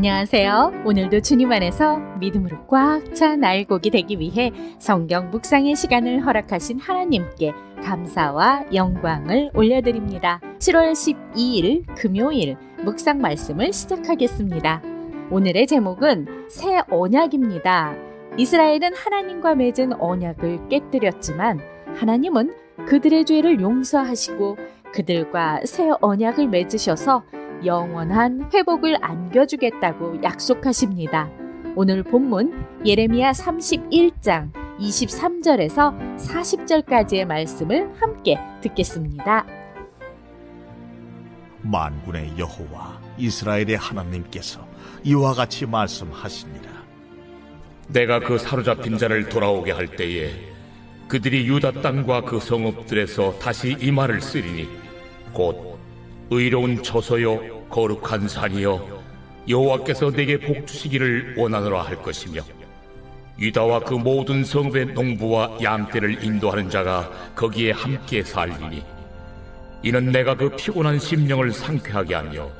안녕하세요. 오늘도 주님 안에서 믿음으로 꽉 찬 알곡이 되기 위해 성경 묵상의 시간을 허락하신 하나님께 감사와 영광을 올려드립니다. 7월 12일 금요일 묵상 말씀을 시작하겠습니다. 오늘의 제목은 새 언약입니다. 이스라엘은 하나님과 맺은 언약을 깨뜨렸지만 하나님은 그들의 죄를 용서하시고 그들과 새 언약을 맺으셔서 영원한 회복을 안겨주겠다고 약속하십니다. 오늘 본문 예레미야 31장 23절에서 40절까지의 말씀을 함께 듣겠습니다. 만군의 여호와 이스라엘의 하나님께서 이와 같이 말씀하시니라 내가 그 사로잡힌 자를 돌아오게 할 때에 그들이 유다 땅과 그 성읍들에서 다시 이 말을 쓰리니 곧 의로운 처소요 거룩한 산이여 여호와께서 내게 복 주시기를 원하노라 할 것이며 유다와 그 모든 성읍의 농부와 양떼를 인도하는 자가 거기에 함께 살리니 이는 내가 그 피곤한 심령을 상쾌하게 하며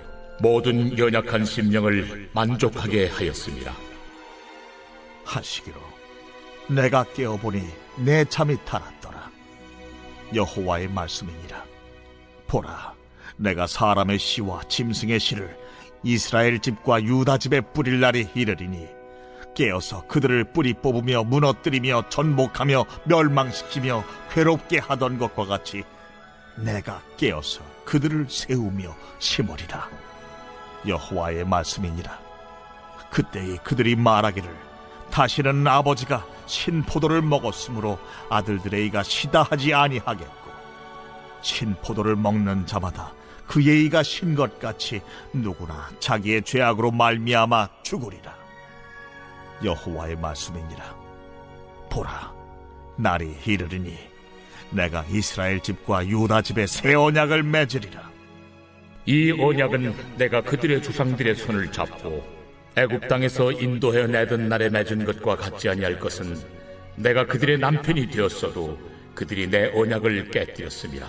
모든 연약한 심령을 만족하게 하였습니다. 하시기로 내가 깨어보니 내 잠이 달았더라. 여호와의 말씀이니라. 보라 내가 사람의 시와 짐승의 시를 이스라엘 집과 유다 집에 뿌릴 날이 이르리니 깨어서 그들을 뿌리 뽑으며 무너뜨리며 전복하며 멸망시키며 괴롭게 하던 것과 같이 내가 깨어서 그들을 세우며 심으리라. 여호와의 말씀이니라. 그때에 그들이 말하기를 다시는 아버지가 신포도를 먹었으므로 아들들의 이가 시다 하지 아니하겠고 신포도를 먹는 자마다 그의 이가 신 것 같이 누구나 자기의 죄악으로 말미암아 죽으리라. 여호와의 말씀이니라. 보라 날이 이르리니 내가 이스라엘 집과 유다 집에 새 언약을 맺으리라. 이 언약은 내가 그들의 조상들의 손을 잡고 애굽 땅에서 인도해 내던 날에 맺은 것과 같지 아니할 것은 내가 그들의 남편이 되었어도 그들이 내 언약을 깨뜨렸습니다.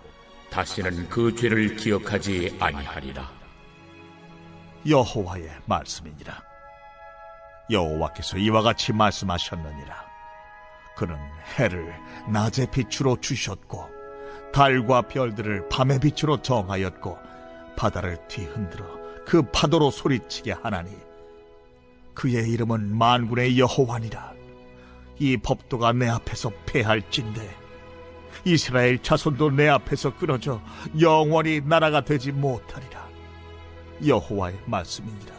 다시는 그 죄를 기억하지 아니하리라 여호와의 말씀이니라. 여호와께서 이와 같이 말씀하셨느니라. 그는 해를 낮의 빛으로 주셨고 달과 별들을 밤의 빛으로 정하였고 바다를 뒤흔들어 그 파도로 소리치게 하나니 그의 이름은 만군의 여호와니라. 이 법도가 내 앞에서 패할진대 이스라엘 자손도 내 앞에서 끊어져 영원히 나라가 되지 못하리라. 여호와의 말씀이니라.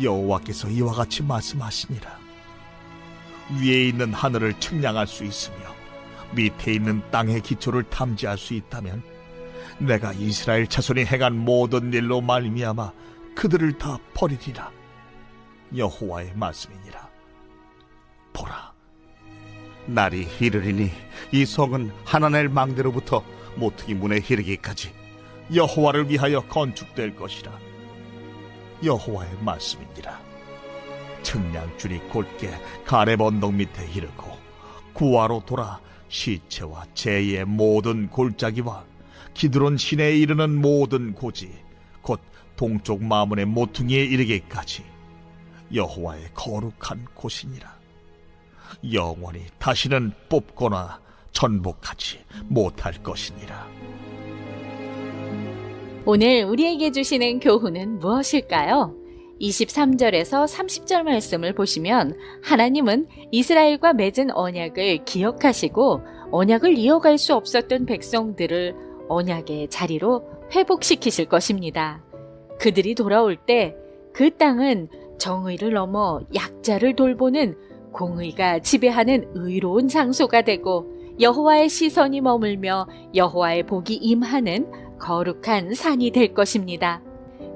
여호와께서 이와 같이 말씀하시니라. 위에 있는 하늘을 측량할 수 있으며 밑에 있는 땅의 기초를 탐지할 수 있다면 내가 이스라엘 자손이 행한 모든 일로 말미암아 그들을 다 버리리라. 여호와의 말씀이니라. 보라, 날이 이르리니 이 성은 하나넬 망대로부터 모퉁이 문에 이르기까지 여호와를 위하여 건축될 것이라. 여호와의 말씀이니라. 측량줄이 곧게 가렙 언덕 밑에 이르고 구하로 돌아 시체와 재의 모든 골짜기와 기드론 시내에 이르는 모든 고지 곧 동쪽 마문의 모퉁이에 이르기까지 여호와의 거룩한 곳이니라. 영원히 다시는 뽑거나 전복하지 못할 것이니라. 오늘 우리에게 주시는 교훈은 무엇일까요? 23절에서 30절 말씀을 보시면 하나님은 이스라엘과 맺은 언약을 기억하시고 언약을 이어갈 수 없었던 백성들을 언약의 자리로 회복시키실 것입니다. 그들이 돌아올 때 그 땅은 정의를 넘어 약자를 돌보는 공의가 지배하는 의로운 장소가 되고 여호와의 시선이 머물며 여호와의 복이 임하는 거룩한 산이 될 것입니다.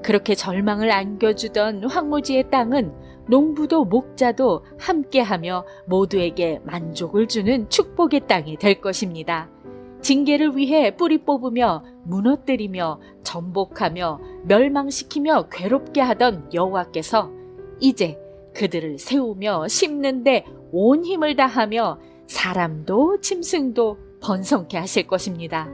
그렇게 절망을 안겨주던 황무지의 땅은 농부도 목자도 함께하며 모두에게 만족을 주는 축복의 땅이 될 것입니다. 징계를 위해 뿌리 뽑으며 무너뜨리며 전복하며 멸망시키며 괴롭게 하던 여호와께서 이제 그들을 세우며 심는데 온 힘을 다하며 사람도 짐승도 번성케 하실 것입니다.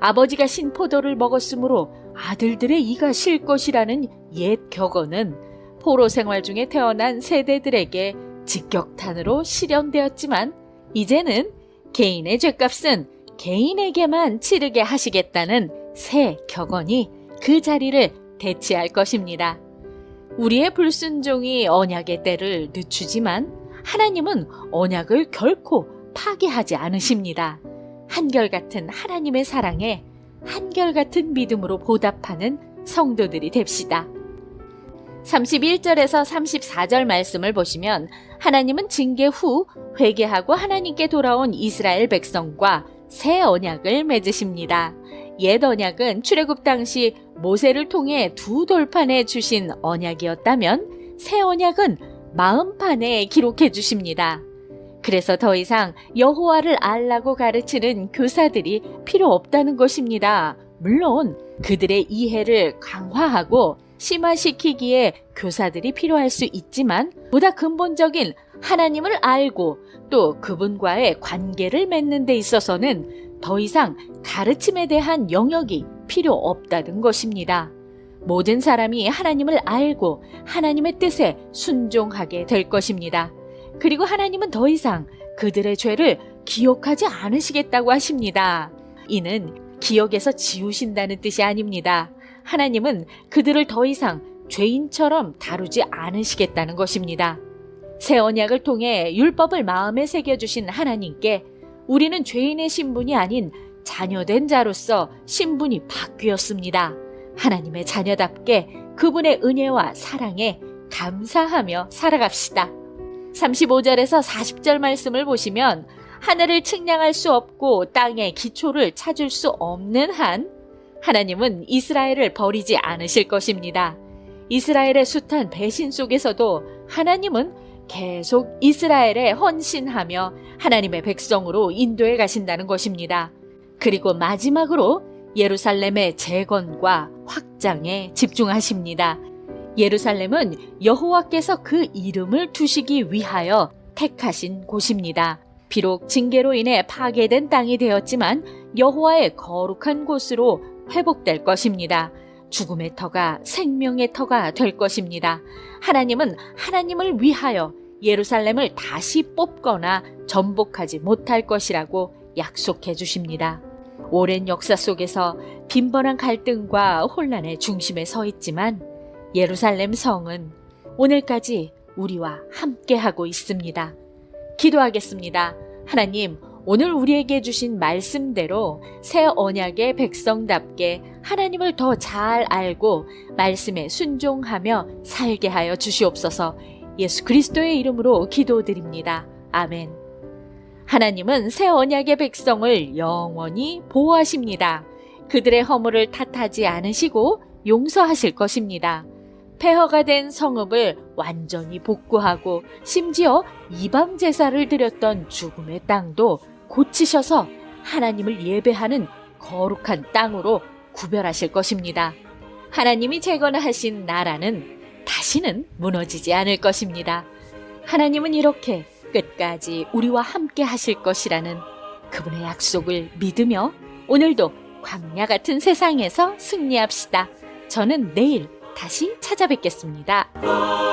아버지가 신 포도를 먹었으므로 아들들의 이가 실 것이라는 옛 격언은 포로 생활 중에 태어난 세대들에게 직격탄으로 실현되었지만 이제는 개인의 죄값은 개인에게만 치르게 하시겠다는 새 격언이 그 자리를 대체할 것입니다. 우리의 불순종이 언약의 때를 늦추지만 하나님은 언약을 결코 파기하지 않으십니다. 한결같은 하나님의 사랑에 한결같은 믿음으로 보답하는 성도들이 됩시다. 31절에서 34절 말씀을 보시면 하나님은 징계 후 회개하고 하나님께 돌아온 이스라엘 백성과 새 언약을 맺으십니다. 옛 언약은 출애굽 당시 모세를 통해 두 돌판에 주신 언약이었다면 새 언약은 마음판에 기록해 주십니다. 그래서 더 이상 여호와를 알라고 가르치는 교사들이 필요 없다는 것입니다. 물론 그들의 이해를 강화하고 심화시키기에 교사들이 필요할 수 있지만 보다 근본적인 하나님을 알고 또 그분과의 관계를 맺는 데 있어서는 더 이상 가르침에 대한 영역이 필요 없다는 것입니다. 모든 사람이 하나님을 알고 하나님의 뜻에 순종하게 될 것입니다. 그리고 하나님은 더 이상 그들의 죄를 기억하지 않으시겠다고 하십니다. 이는 기억에서 지우신다는 뜻이 아닙니다. 하나님은 그들을 더 이상 죄인처럼 다루지 않으시겠다는 것입니다. 새 언약을 통해 율법을 마음에 새겨주신 하나님께 우리는 죄인의 신분이 아닌 자녀된 자로서 신분이 바뀌었습니다. 하나님의 자녀답게 그분의 은혜와 사랑에 감사하며 살아갑시다. 35절에서 40절 말씀을 보시면 하늘을 측량할 수 없고 땅의 기초를 찾을 수 없는 한 하나님은 이스라엘을 버리지 않으실 것입니다. 이스라엘의 숱한 배신 속에서도 하나님은 계속 이스라엘에 헌신하며 하나님의 백성으로 인도해 가신다는 것입니다. 그리고 마지막으로 예루살렘의 재건과 확장에 집중하십니다. 예루살렘은 여호와께서 그 이름을 두시기 위하여 택하신 곳입니다. 비록 징계로 인해 파괴된 땅이 되었지만 여호와의 거룩한 곳으로 회복될 것입니다. 죽음의 터가 생명의 터가 될 것입니다. 하나님은 하나님을 위하여 예루살렘을 다시 뽑거나 전복하지 못할 것이라고 약속해 주십니다. 오랜 역사 속에서 빈번한 갈등과 혼란의 중심에 서 있지만 예루살렘 성은 오늘까지 우리와 함께하고 있습니다. 기도하겠습니다. 하나님, 오늘 우리에게 주신 말씀대로 새 언약의 백성답게 하나님을 더 잘 알고 말씀에 순종하며 살게 하여 주시옵소서 예수 그리스도의 이름으로 기도드립니다. 아멘. 하나님은 새 언약의 백성을 영원히 보호하십니다. 그들의 허물을 탓하지 않으시고 용서하실 것입니다. 폐허가 된 성읍을 완전히 복구하고 심지어 이방 제사를 드렸던 죽음의 땅도 고치셔서 하나님을 예배하는 거룩한 땅으로 구별하실 것입니다. 하나님이 재건하신 나라는 다시는 무너지지 않을 것입니다. 하나님은 이렇게 끝까지 우리와 함께 하실 것이라는 그분의 약속을 믿으며 오늘도 광야 같은 세상에서 승리합시다. 저는 내일 다시 찾아뵙겠습니다.